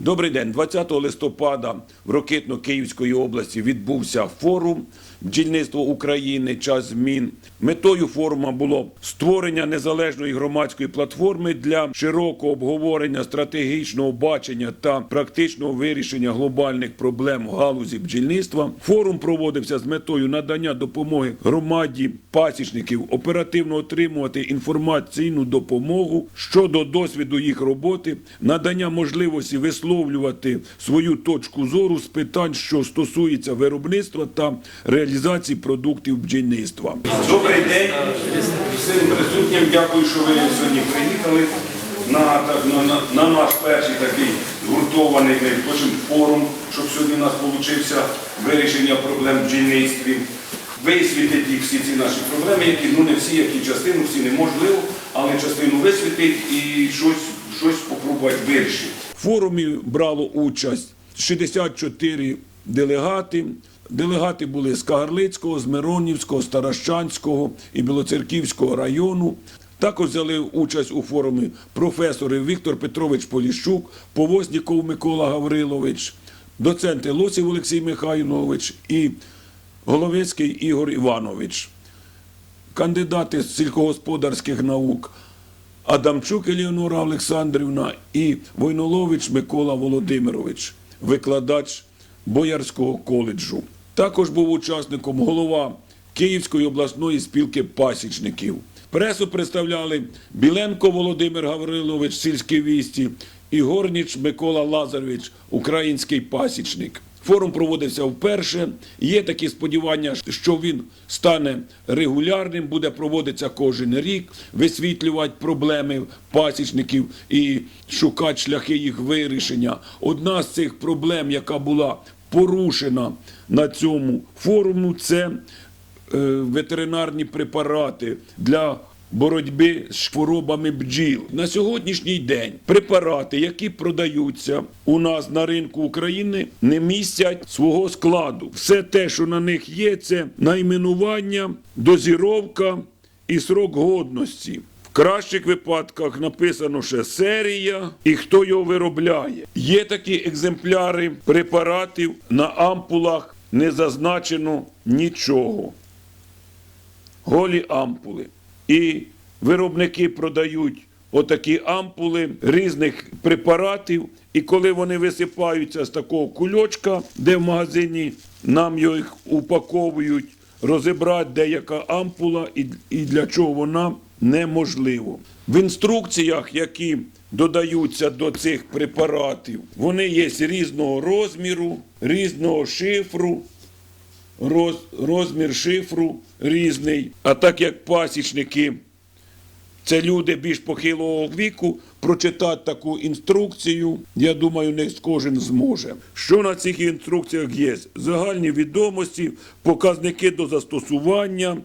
Добрий день. 20 листопада в Рокитно-Київської області відбувся форум бджільництво України. Час змін. Метою форуму було створення незалежної громадської платформи для широкого обговорення стратегічного бачення та практичного вирішення глобальних проблем галузі бджільництва. Форум проводився з метою надання допомоги громаді пасічників оперативно отримувати інформаційну допомогу щодо досвіду їх роботи, надання можливості висловлювати свою точку зору з питань, що стосується виробництва та реалізації продуктів бджільництва. Добрий день всім присутнім. Дякую, що ви сьогодні приїхали на, на, на, на наш перший такий згуртований хочемо форум, щоб сьогодні у нас вийшло вирішення проблем в бджільництві. Висвітити їх всі ці наші проблеми, які ну не всі, які частину, всі неможливо, але частину висвітити і щось, щось спробувати вирішити. Форумі брало участь 64 делегати. Делегати були з Кагарлицького, з Миронівського, Старощанського і Білоцерківського району. Також взяли участь у форумі професори Віктор Петрович Поліщук, Повозніков Микола Гаврилович, доценти Лосів Олексій Михайлович і Головецький Ігор Іванович кандидати з сільськогосподарських наук Адамчук Еліонора Олександрівна і Войнолович Микола Володимирович, викладач Боярського коледжу. Також був учасником голова Київської обласної спілки пасічників. Пресу представляли Біленко Володимир Гаврилович, сільські вісті, і Горніч Микола Лазарович, український пасічник. Форум проводився вперше. Є такі сподівання, що він стане регулярним, буде проводитися кожен рік, висвітлювати проблеми пасічників і шукати шляхи їх вирішення. Одна з цих проблем, яка була порушена на цьому форуму, це е, ветеринарні препарати для боротьби з хворобами бджіл. На сьогоднішній день препарати, які продаються у нас на ринку України, не містять свого складу. Все те, що на них є, це найменування, дозіровка і срок годності. В кращих випадках написано ще серія і хто його виробляє. Є такі екземпляри препаратів на ампулах не зазначено нічого. Голі ампули. І виробники продають отакі ампули різних препаратів. І коли вони висипаються з такого кульочка, де в магазині нам їх упаковують, розібрати деяка ампула і, і для чого вона неможливо. В інструкціях, які додаються до цих препаратів, вони є різного розміру, різного шифру, розмір шифру різний. А так як пасічники це люди більш похилого віку, прочитати таку інструкцію, я думаю, не кожен зможе. Що на цих інструкціях є? Загальні відомості, показники до застосування,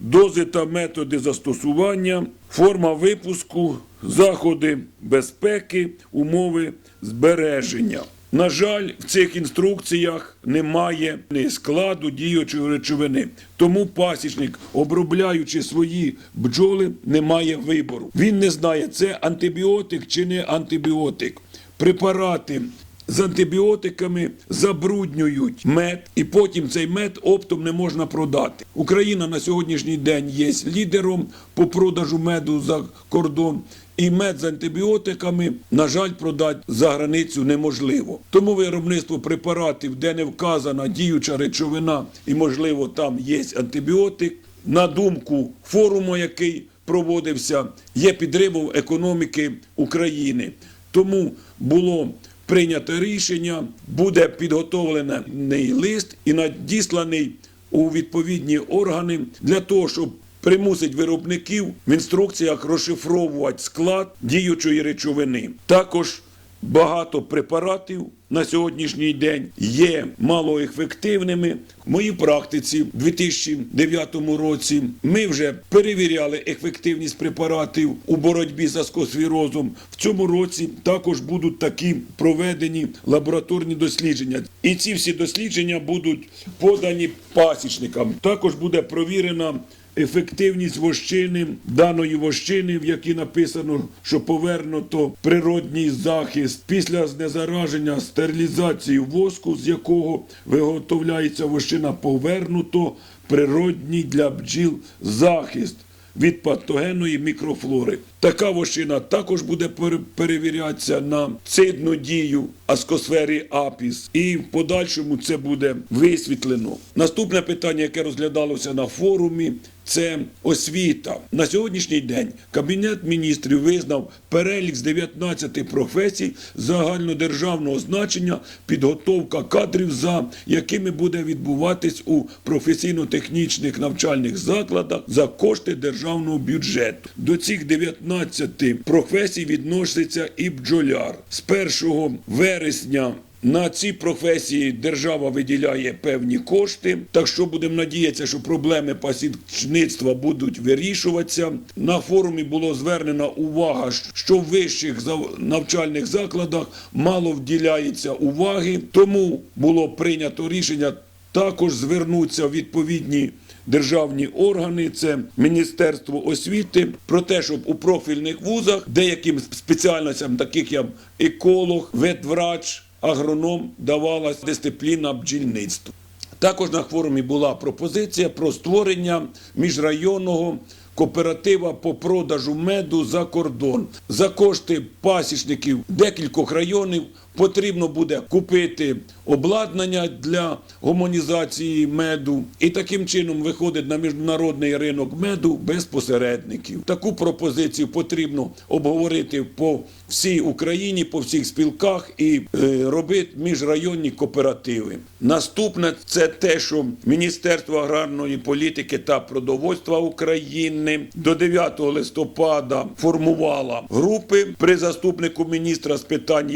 дози та методи застосування, форма випуску, заходи безпеки, умови збереження. На жаль, в цих інструкціях немає складу діючої речовини. Тому пасічник, обробляючи свої бджоли, не має вибору. Він не знає, це антибіотик чи не антибіотик. Препарати з антибіотиками забруднюють мед, і потім цей мед оптом не можна продати. Україна на сьогоднішній день є лідером по продажу меду за кордон. І мед з антибіотиками, на жаль, продати за границю неможливо. Тому виробництво препаратів, де не вказана діюча речовина, і, можливо, там є антибіотик. На думку форуму, який проводився, є підривом економіки України. Тому було прийнято рішення, буде підготовлений лист і надісланий у відповідні органи для того, щоб примусить виробників в інструкціях розшифровувати склад діючої речовини. Також багато препаратів на сьогоднішній день є малоефективними. В моїй практиці в 2009 році ми вже перевіряли ефективність препаратів у боротьбі з аскосфірозом. В цьому році також будуть такі проведені лабораторні дослідження. І ці всі дослідження будуть подані пасічникам. Також буде провірена ефективність вощини, даної вощини, в якій написано, що повернуто природній захист після знезараження стерилізації воску, з якого виготовляється вощина, повернуто природній для бджіл захист від патогенної мікрофлори. Така вощина також буде пере- перевірятися на цидну дію аскосфері апіс, і в подальшому це буде висвітлено. Наступне питання, яке розглядалося на форумі, це освіта. На сьогоднішній день Кабінет міністрів визнав перелік з 19 професій загальнодержавного значення, підготовка кадрів, за якими буде відбуватись у професійно-технічних навчальних закладах за кошти державного бюджету. До цих 19 професій відноситься і бджоляр. З 1 вересня на ці професії держава виділяє певні кошти, так що будемо надіятися, що проблеми пасічництва будуть вирішуватися. На форумі було звернена увага, що в вищих навчальних закладах мало вділяється уваги, тому було прийнято рішення також звернутися в відповідні державні органи, це Міністерство освіти, про те, щоб у профільних вузах деяким спеціальностям, таких як еколог, ветврач, агроном, давалась дисципліна бджільництва. Також на форумі була пропозиція про створення міжрайонного кооператива по продажу меду за кордон. За кошти пасічників декількох районів потрібно буде купити обладнання для гомонізації меду і таким чином виходить на міжнародний ринок меду без посередників. Таку пропозицію потрібно обговорити по всій Україні, по всіх спілках і е, робити міжрайонні кооперативи. Наступне це те, що Міністерство аграрної політики та продовольства України до 9 листопада формувало групи при заступнику міністра з питань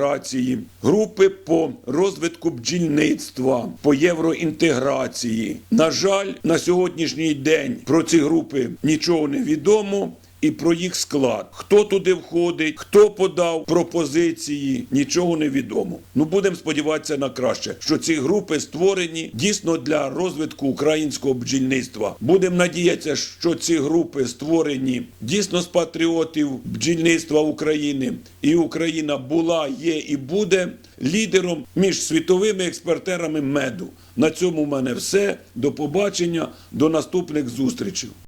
євроінтеграції, групи по розвитку бджільництва, по євроінтеграції. На жаль, на сьогоднішній день про ці групи нічого не відомо. І про їх склад, хто туди входить, хто подав пропозиції, нічого не відомо. Ну будемо сподіватися на краще, що ці групи створені дійсно для розвитку українського бджільництва. Будемо надіятися, що ці групи створені дійсно з патріотів бджільництва України, і Україна була, є і буде лідером між світовими експортерами меду. На цьому в мене все. До побачення, до наступних зустрічей.